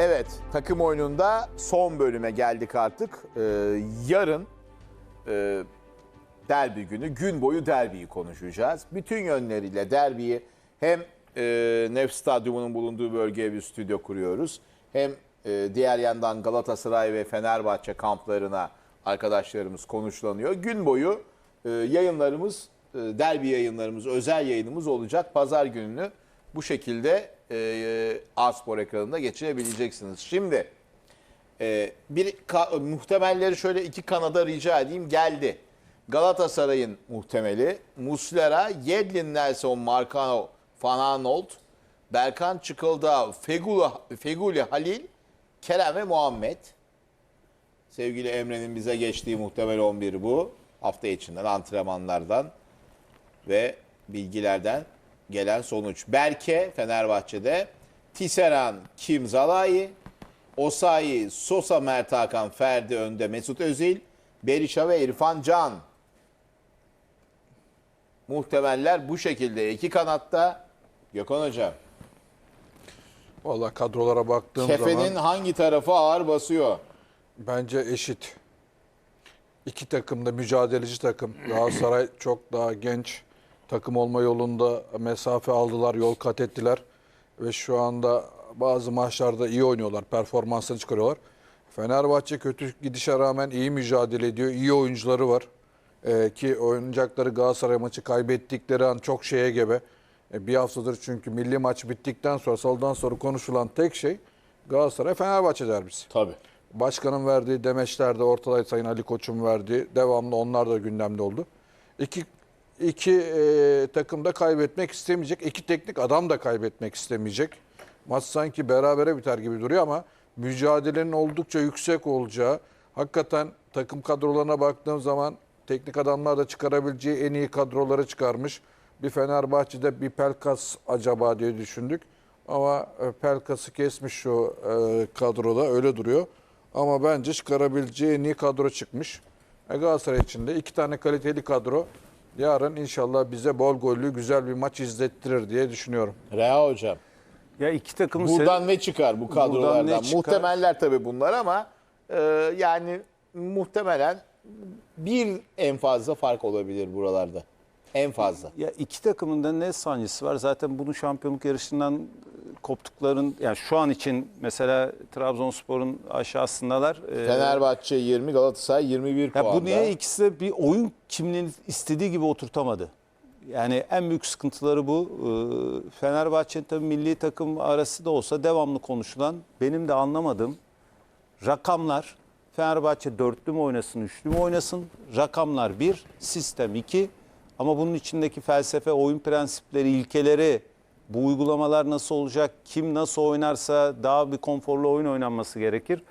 Evet, takım oyununda son bölüme geldik artık. Ee, yarın e, derbi günü, gün boyu derbiyi konuşacağız. Bütün yönleriyle derbiyi hem e, Nef Stadyumu'nun bulunduğu bölgeye bir stüdyo kuruyoruz. Hem e, diğer yandan Galatasaray ve Fenerbahçe kamplarına arkadaşlarımız konuşlanıyor. Gün boyu e, yayınlarımız, e, derbi yayınlarımız, özel yayınımız olacak. Pazar gününü bu şekilde e, A-Spor ekranında geçirebileceksiniz. Şimdi e, bir muhtemelleri şöyle iki kanada rica edeyim geldi. Galatasaray'ın muhtemeli Muslera, Yedlin Nelson, Marcano, Fananolt, Berkan Çıkıldağ, Feguli, Feguli Halil, Kerem ve Muhammed. Sevgili Emre'nin bize geçtiği muhtemel 11 bu. Hafta içinden, antrenmanlardan ve bilgilerden gelen sonuç. Berke Fenerbahçe'de, Tisseran, Kim Zalai, Osayi, Sosa, Mert Hakan, Ferdi önde, Mesut Özil, Berisha ve İrfan Can. Muhtemeller bu şekilde. iki kanatta Gökhan Hocam. Vallahi kadrolara baktığım Kefenin zaman hangi tarafı ağır basıyor? bence eşit. İki takım da mücadeleci takım. Galatasaray çok daha genç takım olma yolunda mesafe aldılar, yol kat ettiler. Ve şu anda bazı maçlarda iyi oynuyorlar, performansını çıkarıyorlar. Fenerbahçe kötü gidişe rağmen iyi mücadele ediyor, iyi oyuncuları var. Ee, ki oynayacakları Galatasaray maçı kaybettikleri an çok şeye gebe. E, bir haftadır çünkü milli maç bittikten sonra, salıdan sonra konuşulan tek şey Galatasaray-Fenerbahçe derbisi. Tabii. Başkanın verdiği demeçler de ortadaydı Sayın Ali Koç'un verdiği. Devamlı onlar da gündemde oldu. İki, iki e, takım da kaybetmek istemeyecek. iki teknik adam da kaybetmek istemeyecek. Maç sanki berabere biter gibi duruyor ama mücadelenin oldukça yüksek olacağı, hakikaten takım kadrolarına baktığım zaman teknik adamlar da çıkarabileceği en iyi kadroları çıkarmış. Bir Fenerbahçe'de bir Pelkas acaba diye düşündük. Ama e, Pelkas'ı kesmiş şu e, kadroda öyle duruyor. Ama bence çıkarabileceği en iyi kadro çıkmış. E, Galatasaray için de iki tane kaliteli kadro. Yarın inşallah bize bol gollü güzel bir maç izlettirir diye düşünüyorum. Reha Hocam. Ya iki takım Buradan ne çıkar bu kadrolardan? ne çıkar? Muhtemeller tabii bunlar ama e, yani muhtemelen bir en fazla fark olabilir buralarda. En fazla. ya iki takımın da ne sancısı var? Zaten bunu şampiyonluk yarışından koptukların yani şu an için mesela Trabzonspor'un aşağısındalar. Ee, Fenerbahçe 20, Galatasaray 21 ya puanda. bu niye ikisi de bir oyun kimliğini istediği gibi oturtamadı? Yani en büyük sıkıntıları bu. Ee, Fenerbahçe tabii milli takım arası da olsa devamlı konuşulan benim de anlamadığım rakamlar Fenerbahçe dörtlü mü oynasın, üçlü mü oynasın? Rakamlar bir, sistem iki. Ama bunun içindeki felsefe, oyun prensipleri, ilkeleri, bu uygulamalar nasıl olacak, kim nasıl oynarsa daha bir konforlu oyun oynanması gerekir.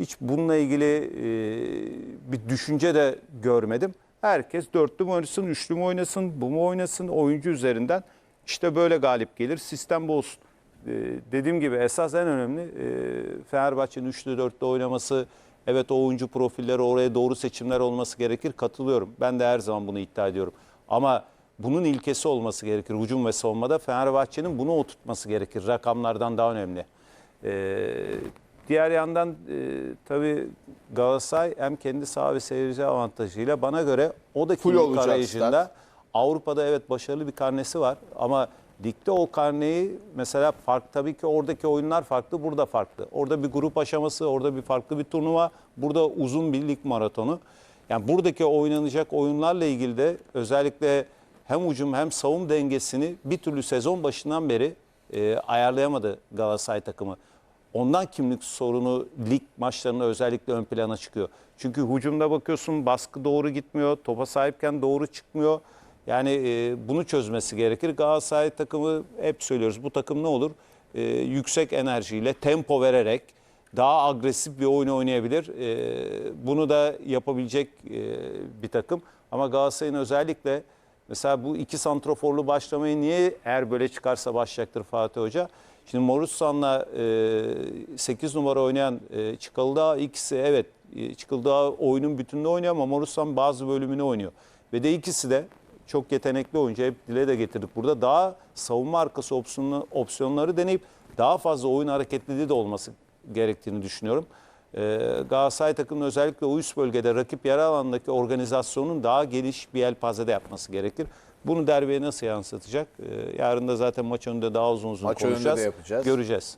Hiç bununla ilgili e, bir düşünce de görmedim. Herkes dörtlü mü oynasın, üçlü mü oynasın, bu mu oynasın oyuncu üzerinden. İşte böyle galip gelir, sistem bu olsun. Ee, dediğim gibi esas en önemli e, Fenerbahçe'nin 3'lü 4'lü oynaması. Evet oyuncu profilleri oraya doğru seçimler olması gerekir. Katılıyorum. Ben de her zaman bunu iddia ediyorum. Ama bunun ilkesi olması gerekir. Hücum ve savunmada Fenerbahçe'nin bunu oturtması gerekir. Rakamlardan daha önemli. Ee, diğer yandan e, tabii Galatasaray hem kendi saha ve seyirci avantajıyla bana göre o da kimlik arayışında. Avrupa'da evet başarılı bir karnesi var ama ligde o karneyi mesela fark tabii ki oradaki oyunlar farklı, burada farklı. Orada bir grup aşaması, orada bir farklı bir turnuva, burada uzun bir lig maratonu. Yani buradaki oynanacak oyunlarla ilgili de özellikle hem hücum hem savunma dengesini bir türlü sezon başından beri e, ayarlayamadı Galatasaray takımı. Ondan kimlik sorunu lig maçlarında özellikle ön plana çıkıyor. Çünkü hücumda bakıyorsun baskı doğru gitmiyor, topa sahipken doğru çıkmıyor. Yani e, bunu çözmesi gerekir. Galatasaray takımı hep söylüyoruz bu takım ne olur? E, yüksek enerjiyle, tempo vererek daha agresif bir oyun oynayabilir. E, bunu da yapabilecek e, bir takım. Ama Galatasaray'ın özellikle mesela bu iki santroforlu başlamayı niye eğer böyle çıkarsa başlayacaktır Fatih Hoca? Şimdi Morussan'la e, 8 numara oynayan e, Çıkıldağ ikisi evet e, Çıkıldağ oyunun bütününü oynuyor ama Morussan bazı bölümünü oynuyor. Ve de ikisi de çok yetenekli oyuncu. Hep dile de getirdik burada. Daha savunma arkası opsiyonları deneyip daha fazla oyun hareketliliği de olması gerektiğini düşünüyorum. Ee, Galatasaray takımının özellikle o üst bölgede rakip yarı alandaki organizasyonun daha geniş bir yelpazede yapması gerekir. Bunu derbiye nasıl yansıtacak? Ee, yarın da zaten maç önünde daha uzun uzun Maç önünde de konuşacağız. yapacağız. Göreceğiz.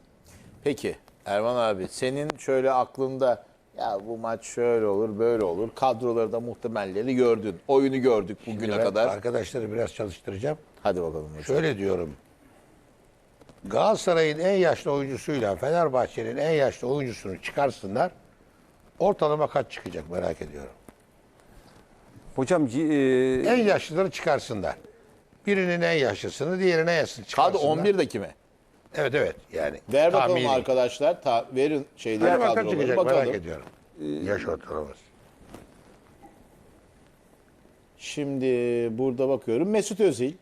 Peki Erman abi senin şöyle aklında ya bu maç şöyle olur böyle olur kadroları da muhtemelleri gördün. Oyunu gördük bugüne Ben kadar. Arkadaşları biraz çalıştıracağım. Hadi bakalım hocam. Şöyle diyorum. Galatasaray'ın en yaşlı oyuncusuyla Fenerbahçe'nin en yaşlı oyuncusunu çıkarsınlar. Ortalama kaç çıkacak merak ediyorum. Hocam e, En yaşlıları çıkarsınlar. Birinin en yaşlısını, diğerinin en yaşlısını Kadro çıkarsınlar. 11'deki mi? Evet evet yani. Ver bakalım tahmini. arkadaşlar. Ta- verin şeyleri Ver bakalım çıkacak bakalım. merak ediyorum. Yaş ortalaması. Şimdi burada bakıyorum. Mesut Özil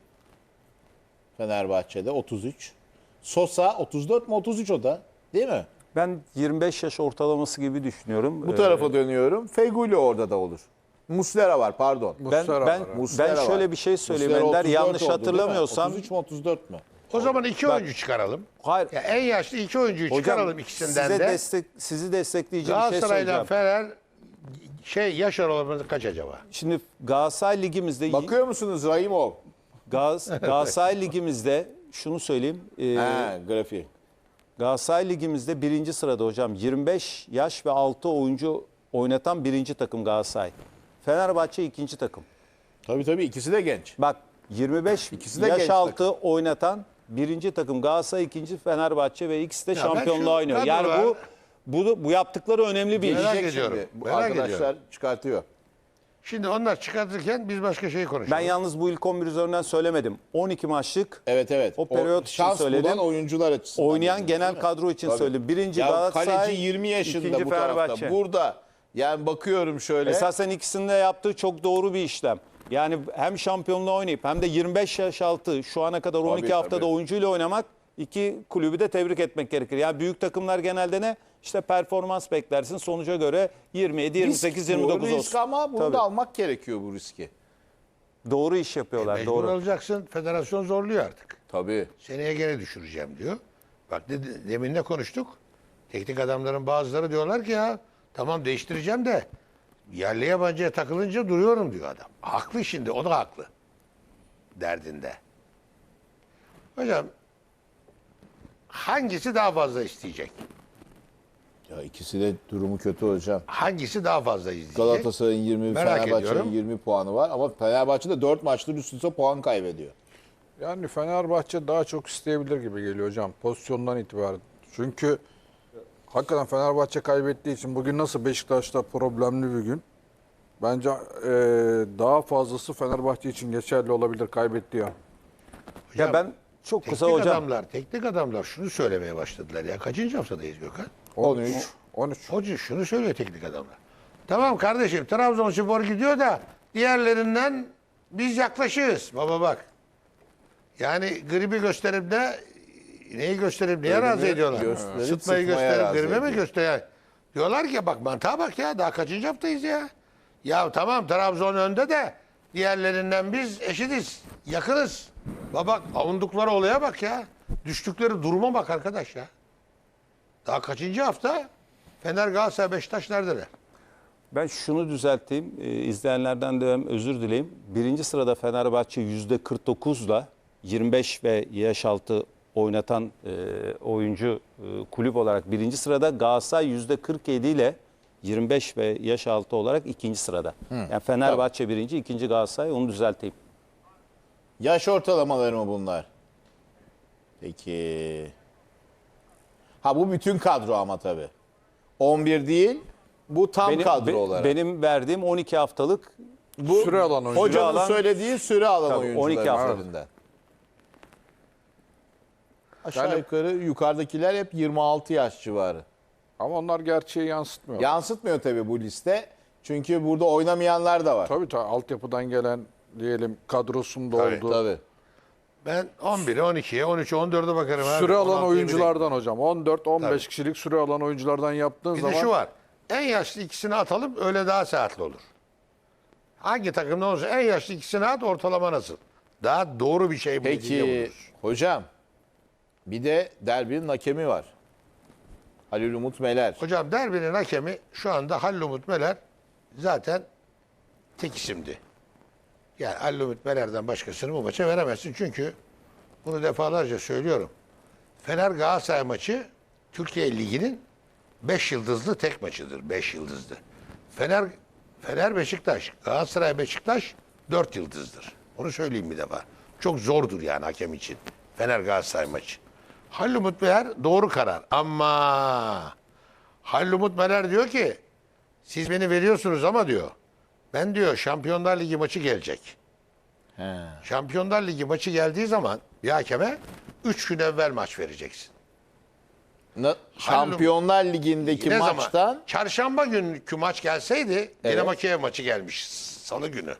Fenerbahçe'de 33. Sosa 34 mu 33 o da değil mi? ben 25 yaş ortalaması gibi düşünüyorum. Bu Ee, tarafa dönüyorum. Feguli orada da olur. Muslera var pardon. ben Muslera ben var, evet. Muslera ben şöyle var. bir şey söyleyeyim Muslera Ender 34 yanlış oldu, değil mi? hatırlamıyorsam 33 mu 34 mü? O zaman iki oyuncu çıkaralım. hayır Ya en yaşlı iki oyuncuyu çıkaralım ikisinden size de. destek sizi destekleyici bir şey Galatasaray'dan söyleyeceğim. Fener şey yaş ortalaması kaç acaba? Şimdi Galatasaray ligimizde Bakıyor musunuz Rahimov? Gaz, Galatasaray ligimizde şunu söyleyeyim. e, He, grafiği. Galatasaray ligimizde birinci sırada hocam 25 yaş ve altı oyuncu oynatan birinci takım Galatasaray. Fenerbahçe ikinci takım. Tabii tabii ikisi de genç. Bak 25 İkisi de yaş genç altı oynatan birinci takım Galatasaray ikinci Fenerbahçe ve ikisi de ben şampiyonluğa oynuyor. Yani bu bu bu yaptıkları önemli bir iş. Merak ediyorum. Merak arkadaşlar ediyorum. çıkartıyor. Şimdi onlar çıkartırken biz başka şey Ben konuşalım. yalnız bu ilk 11 üzerinden söylemedim. 12 maçlık Evet evet. O periyot için şans söyledim. bulan oyuncular açısından. oynayan dedim, genel değil mi? kadro için Tabii. söyledim. Birinci Ya Galatasaray, kaleci 20 yaşında ikinci bu tarafta. Fenerbahçe. Burada yani bakıyorum şöyle. Esasen ikisinin de yaptığı çok doğru bir işlem. Yani hem şampiyonluğa oynayıp hem de 25 yaş altı şu ana kadar 12 Tabii, haftada tabii. oyuncuyla oynamak iki kulübü de tebrik etmek gerekir. Yani büyük takımlar genelde ne? İşte performans beklersin sonuca göre 27, 28, risk bu, 29 risk olsun. ama bunu Tabii. da almak gerekiyor bu riski. Doğru iş yapıyorlar. Mecbur doğru. olacaksın. Federasyon zorluyor artık. Tabii. Seneye gene düşüreceğim diyor. Bak de, demin ne konuştuk? Teknik adamların bazıları diyorlar ki ya tamam değiştireceğim de yerli yabancıya takılınca duruyorum diyor adam. Haklı şimdi o da haklı. Derdinde. Hocam hangisi daha fazla isteyecek? Ya ikisi de durumu kötü hocam. Hangisi daha fazla isteyecek? Galatasaray'ın 20, Merak Fenerbahçe'nin ediyorum. 20 puanı var ama Fenerbahçe'de 4 maçtır üst üste puan kaybediyor. Yani Fenerbahçe daha çok isteyebilir gibi geliyor hocam pozisyondan itibaren. Çünkü hakikaten Fenerbahçe kaybettiği için bugün nasıl Beşiktaş'ta problemli bir gün. Bence e, daha fazlası Fenerbahçe için geçerli olabilir kaybettiği an. Ya ben çok kısa teknik hocam. adamlar, teknik adamlar şunu söylemeye başladılar ya. Kaçıncı haftadayız Gökhan? 13. 13. Hoca şunu söylüyor teknik adamlar. Tamam kardeşim Trabzonspor gidiyor da diğerlerinden biz yaklaşığız. Baba bak. Yani gribi gösterip de neyi gösterip neye Gribini razı ediyorlar? gösterip Sıtmayı gösterip razı gribe mi ediyor. gösteriyor? Diyorlar ki bak mantığa bak ya daha kaçıncı haftayız ya? Ya tamam Trabzon önde de diğerlerinden biz eşitiz. Yakınız. Baba avundukları olaya bak ya. Düştükleri duruma bak arkadaş ya. Daha kaçıncı hafta? Fener, Galatasaray, Beşiktaş neredeler? Ben şunu düzelteyim. Ee, izleyenlerden de özür dileyim. Birinci sırada Fenerbahçe %49'la 25 ve yaş altı oynatan e, oyuncu e, kulüp olarak birinci sırada. Galatasaray %47 ile 25 ve yaş altı olarak ikinci sırada. Yani Fenerbahçe birinci, ikinci Galatasaray onu düzelteyim. Yaş ortalamaları mı bunlar? Peki. Ha bu bütün kadro ama tabii. 11 değil. Bu tam Benim, kadro be- olarak. benim verdiğim 12 haftalık bu Süre alan oyuncu. Hocanın alan- söylediği süre alan Tabii, oyuncular 12 hafta. üzerinden. Aşağı Yani- yukarı yukarıdakiler hep 26 yaş civarı. Ama onlar gerçeği yansıtmıyor. Yansıtmıyor tabii bu liste. Çünkü burada oynamayanlar da var. Tabii tabii altyapıdan gelen diyelim kadrosunda Tabii, oldu. Tabii. Ben 11'e, 12'ye, 13'e, 14'e bakarım. abi. Süre alan 16'ya oyunculardan hocam. 14-15 Tabii. kişilik süre alan oyunculardan yaptığın Bir zaman de şu var. En yaşlı ikisini atalım öyle daha saatli olur. Hangi takımda olursa en yaşlı ikisini at ortalama nasıl? Daha doğru bir şey bu. Peki hocam bir de derbinin hakemi var. Halil Umut Meler. Hocam derbinin hakemi şu anda Halil Umut Meler zaten tek isimdi. Yani Halil Umut Meler'den başkasını bu maça veremezsin. Çünkü bunu defalarca söylüyorum. Fener Galatasaray maçı Türkiye Ligi'nin 5 yıldızlı tek maçıdır. 5 yıldızlı. Fener Fener Beşiktaş, Galatasaray Beşiktaş 4 yıldızdır. Onu söyleyeyim bir defa. Çok zordur yani hakem için. Fener Galatasaray maçı. Halil Umut Meler doğru karar. Ama Halil Umut Meler diyor ki siz beni veriyorsunuz ama diyor ben diyor Şampiyonlar Ligi maçı gelecek. He. Şampiyonlar Ligi maçı geldiği zaman bir hakeme 3 gün evvel maç vereceksin. Na- Şampiyonlar Ligi'ndeki Ne zaman? maçtan Çarşamba günkü maç gelseydi Evet. Dinamo Kiev maçı gelmiş salı günü.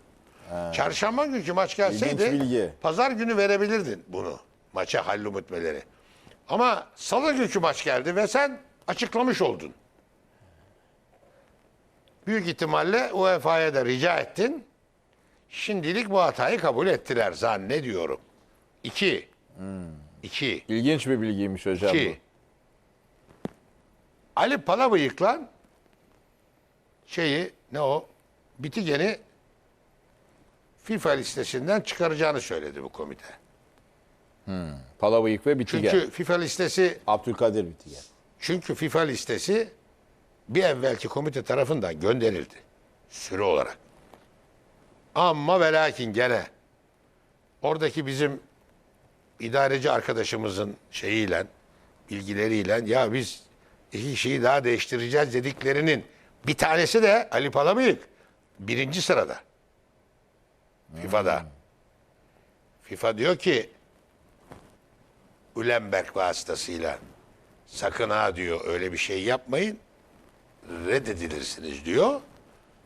Çarşamba günkü maç gelseydi pazar günü verebilirdin bunu maça Halil Umut Meler'i. Ama salı günkü maç geldi ve sen açıklamış oldun. Büyük ihtimalle UEFA'ya da rica ettin. Şimdilik bu hatayı kabul ettiler zannediyorum. İki. İki. ilginç bir bilgiymiş hocam bu. Ki Ali Palabıyık'la şeyi ne o Bitigen'i FIFA listesinden çıkaracağını söyledi bu komite. Palavıyık ve Bitigen. Çünkü FIFA listesi Abdülkadir Bitigen. çünkü FIFA listesi bir evvelki komite tarafından gönderildi. Süre olarak. Ama ve lakin gene oradaki bizim idareci arkadaşımızın şeyiyle, bilgileriyle ya biz iki şeyi daha değiştireceğiz dediklerinin bir tanesi de Ali Palamıyık. Birinci sırada. FIFA'da. FIFA diyor ki Ulenberg vasıtasıyla sakın ha diyor öyle bir şey yapmayın. Reddedilirsiniz diyor.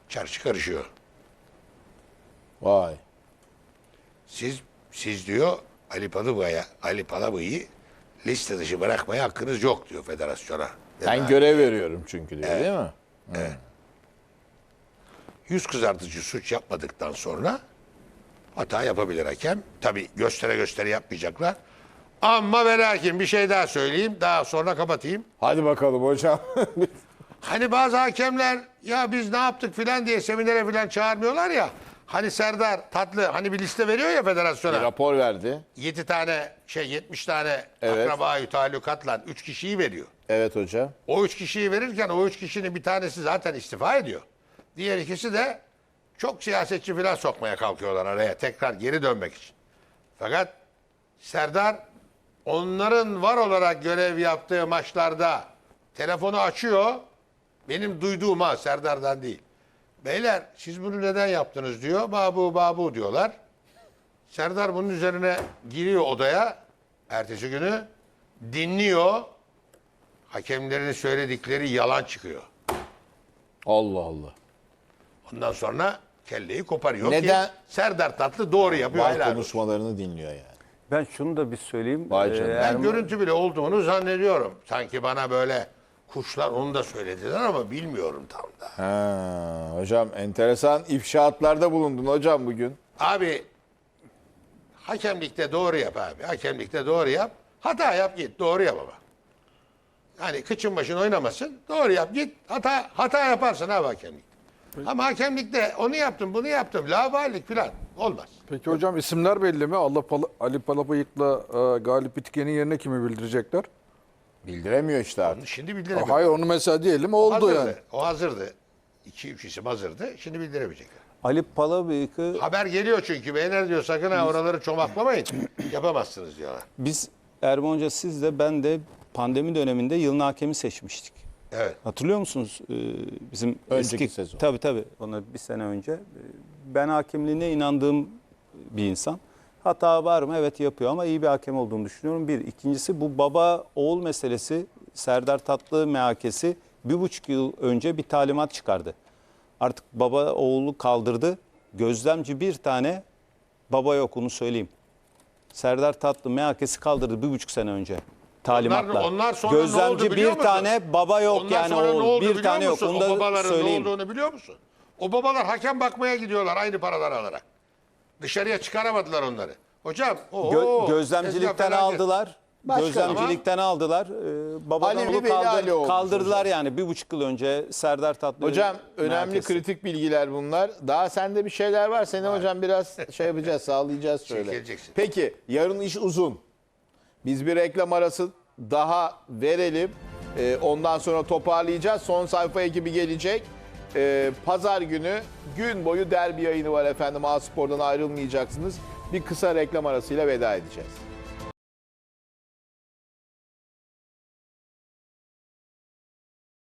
Çarşı karışıyor. Vay. Siz siz diyor Ali Palabıyık'a Ali Palabıyık'ı liste dışı bırakmaya hakkınız yok diyor federasyona. Ben Yani görev veriyorum çünkü diyor değil mi? yüz kızartıcı suç yapmadıktan sonra hata yapabilir hakem. Tabi göstere göstere yapmayacaklar. Ama ve lakin bir şey daha söyleyeyim. Daha sonra kapatayım. Hadi bakalım hocam. Hani bazı hakemler ya biz ne yaptık filan diye seminere filan çağırmıyorlar ya. Hani Serdar Tatlı hani bir liste veriyor ya federasyona. Rapor verdi. 7 tane şey 70 tane Evet. akrabayı talukatla 3 kişiyi veriyor. Evet hocam. O 3 kişiyi verirken o 3 kişinin bir tanesi zaten istifa ediyor. Diğer ikisi de çok siyasetçi filan sokmaya kalkıyorlar araya tekrar geri dönmek için. Fakat Serdar onların var olarak görev yaptığı maçlarda telefonu açıyor. Benim duyduğum ha Serdar'dan değil. Beyler siz bunu neden yaptınız diyor. Babu babu diyorlar. Serdar bunun üzerine giriyor odaya ertesi günü dinliyor. Hakemlerin söyledikleri yalan çıkıyor. Allah Allah. Ondan sonra kelleyi koparıyor Neden? ki Serdar Tatlı doğru yapıyor. Helal olsun. konuşmalarını dinliyor yani. Ben şunu da bir söyleyeyim. Vay canına. Ee, Ben Erman- görüntü bile olduğunu zannediyorum. Sanki bana böyle kuşlar onu da söylediler ama bilmiyorum tam da. Ha, hocam enteresan ifşaatlarda bulundun hocam bugün. Abi hakemlikte doğru yap abi. Hakemlikte doğru yap. Hata yap git. Doğru yap ama. Hani kıçın başın oynamasın. Doğru yap git. Hata hata yaparsın abi hakemlikte. Ama hakemlikte onu yaptım bunu yaptım. Lavallik falan olmaz. Peki hocam isimler belli mi? Allah Pala- Ali Palabıyık'la e, Galip Bitken'in yerine kimi bildirecekler? Bildiremiyor işte artık. Şimdi bildiremiyorum. Hayır onu mesela diyelim oldu hazırdı. yani. O hazırdı. 2-3 isim hazırdı. Şimdi bildiremeyecekler. Ali Palabıyık'ı Haber geliyor çünkü. Beyler diyor sakın ha oraları çomaklamayın. Yapamazsınız diyorlar. biz Erman Hoca siz de ben de pandemi döneminde yılın hakemi seçmiştik. Evet. Hatırlıyor musunuz? Ee, bizim Önceki eski sezon. Tabii tabii. Ona bir sene önce. Ee, Ben hakemliğine inandığım bir insan. Hata var mı? Evet yapıyor ama iyi bir hakem olduğunu düşünüyorum. Bir. İkincisi bu baba oğul meselesi Serdar Tatlı MHK'si bir buçuk yıl önce bir talimat çıkardı. Artık baba oğlu kaldırdı. Gözlemci bir tane baba yok onu söyleyeyim. Serdar Tatlı MHK'si kaldırdı bir buçuk sene önce talimatla. onlar sonra ne oldu Gözlemci biliyor bir musun? tane baba yok Ondan yani sonra ne oğul. oldu Bir biliyor tane yok musun? onu o da babaların söyleyeyim. ne olduğunu biliyor musun? O babalar hakem bakmaya gidiyorlar aynı paralar alarak. Dışarıya çıkaramadılar onları. Hocam o Gö- gözlemcilikten aldılar. Başka gözlemcilikten aldılar. Ee, babadan Alevli onu Veli Ali kaldır, olmuş kaldırdılar hocam. yani. Bir buçuk yıl önce Serdar Tatlı. Hocam önemli merkezi. kritik bilgiler bunlar. Daha sende bir şeyler var. Seni hocam biraz şey yapacağız, sağlayacağız şöyle. Çekileceksin. Peki yarın iş uzun. Biz bir reklam arası daha verelim. Ee, ondan sonra toparlayacağız. Son sayfa ekibi gelecek. Ee, Pazar günü gün boyu derbi yayını var efendim. A Spor'dan ayrılmayacaksınız. Bir kısa reklam arasıyla veda edeceğiz.